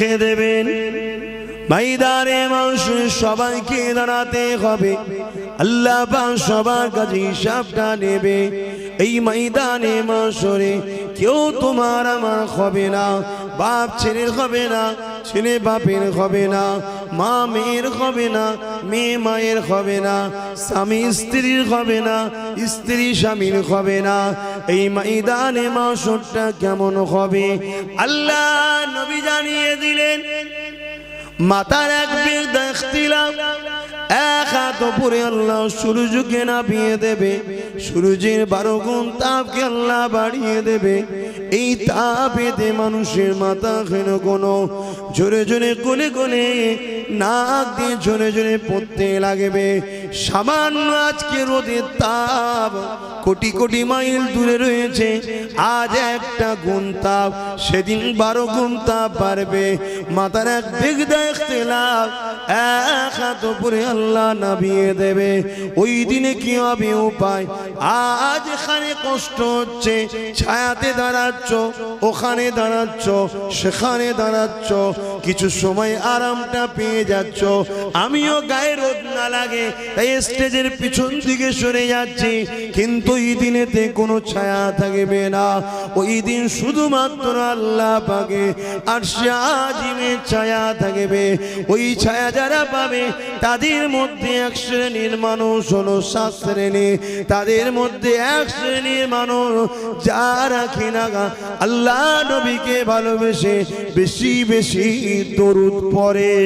রেখে দেবেন। ময়দানে মানুষ সবাইকে দাঁড়াতে হবে। আল্লাহ সবার কাছে হিসাবটা নেবে। এই ময়দানে মাসরে কেউ তোমার আমার হবে না, বাপ ছেলের হবে না। ছেলে বাপের হবে না, মা মেয়ের হবে না, মেয়ে মায়ের হবে না, স্বামী স্ত্রীর হবে না, স্ত্রী স্বামীর হবে না। এই ময়দানে মাসরটা কেমন হবে? আল্লাহ নবী জানিয়ে দিলেন, মাতার এক বেগ এক আল্লাহ সূর্যকে নাপিয়ে দেবে। সূর্যের বারো গুণ তাপকে আল্লাহ বাড়িয়ে দেবে। এই তাপেতে মানুষের মাথা কেন কোনো জোরে জোরে কোলে কোলে নাক দিয়ে জোরে জোরে পড়তে লাগবে। সামান্য আজকে রোদের তাপ, কোটি কোটি মাইল দূরে রয়েছে, আজ একটা গুণ তাপ, সেদিন বারো গুণ তাপ পারবে মাথার এক বেগ দেখতে লাভ এক হাত উপরে আল্লাহ নামিয়ে দেবে। ওই দিনে কি হবে উপায়? আজ এখানে কষ্ট হচ্ছে, ছায়াতে দাঁড়াচ্ছ, ওখানে দাঁড়াচ্ছ, সেখানে দাঁড়াচ্ছ, কিছু সময় আরামটা পেয়ে যাচ্ছ। আমিও গায়ে রোদ না লাগে তাই স্টেজের পিছন দিকে সরে যাচ্ছি। কিন্তু ওই দিনেতে কোনো ছায়া থাকবে না। ওই দিন শুধুমাত্র আল্লাহ পাকে। আর আজিমের ছায়া থাকবে। ওই ছায়া যারা পাবে, তাদের মধ্যে এক শ্রেণির মানুষ হলো সাত শ্রেণি। তাদের মধ্যে এক শ্রেণির মানুষ যারা কিনা আল্লাহ নবীকে ভালোবেসে বেশি বেশি দরুদ পড়ে।